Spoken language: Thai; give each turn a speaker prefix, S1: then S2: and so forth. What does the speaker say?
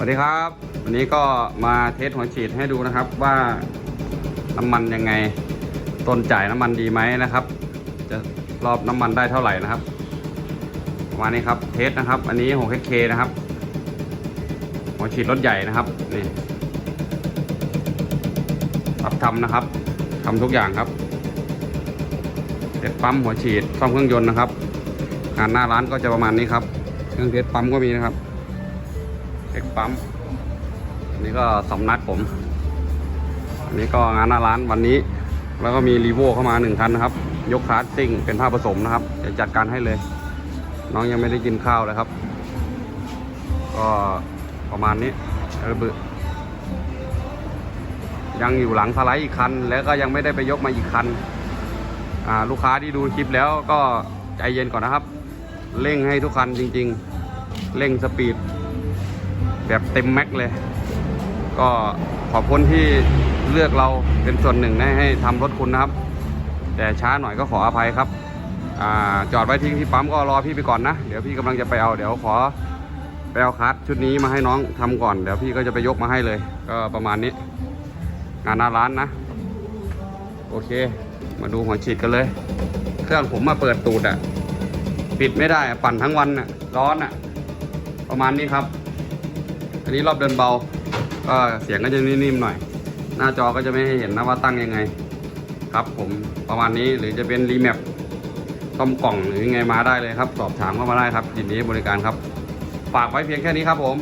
S1: วัสดีครับ วันนี้ก็มาเทสหัวฉีดให้ดูนะครับว่าน้ำมันยังไง ต้นจ่ายน้ำมันดีไหมนะครับ จะรอบน้ำมันได้เท่าไหร่นะครับประมาณนี้ครับเทสนะครับ อันนี้6 k นะครับหัวฉีดรถใหญ่นะครับนี่รับทำนะครับทำทุกอย่างครับเทสปั๊มหัวฉีดซ่อมเครื่องยนต์นะครับงานหน้าร้านก็จะประมาณนี้ครับ เครื่องเทสปั๊มก็มีนะครับ็คปั๊มอันนี้ก็สำนักผม อันนี้ก็งานหน้าร้านวันนี้ แล้วก็มีรีโวเข้ามาหนึ่งคันนะครับ ยกคลาสซิ่งเป็นผ้าผสมนะครับจะจัดการให้เลย น้องยังไม่ได้กินข้าวเลยครับ ก็ประมาณนี้ระเบิดยังอยู่หลังสไลด์อีกคัน แล้วก็ยังไม่ได้ไปยกมาอีกคันลูกค้าที่ดูคลิปแล้วก็ใจเย็นก่อนนะครับ เร่งให้ทุกคันจริง ๆ เร่งสปีด แบบเต็มแม็กเลย ก็ขอบคุณที่เลือกเราเป็นส่วนหนึ่งนะให้ทำรถคุณนะครับ แต่ช้าหน่อยก็ขออภัยครับอจอดไว้ทิ้งที่ปั๊มก็รอพี่ไปก่อนนะ เดี๋ยวพี่กำลังจะไปเอาเดี๋ยวขอไปเอาคัสชุดนี้มาให้น้องทำก่อน เดี๋ยวพี่ก็จะไปยกมาให้เลย ก็ประมาณนี้ งานหน้าร้านนะ โอเค มาดูหัวฉีดกันเลย เครื่องผมมาเปิดตูดอะปิดไม่ได้ ปั่นทั้งวันอะร้อนอะประมาณนี้ครับ อันนี้รอบเดินเบา ก็เสียงก็จะนิ่มๆหน่อย หน้าจอก็จะไม่ให้เห็นนะว่าตั้งยังไง ครับผมประมาณนี้หรือจะเป็นรีแมปต้มกล่องหรือยังไงมาได้เลยครับ สอบถามเข้ามาได้ครับยินดีให้บริการครับ ฝากไว้เพียงแค่นี้ครับผม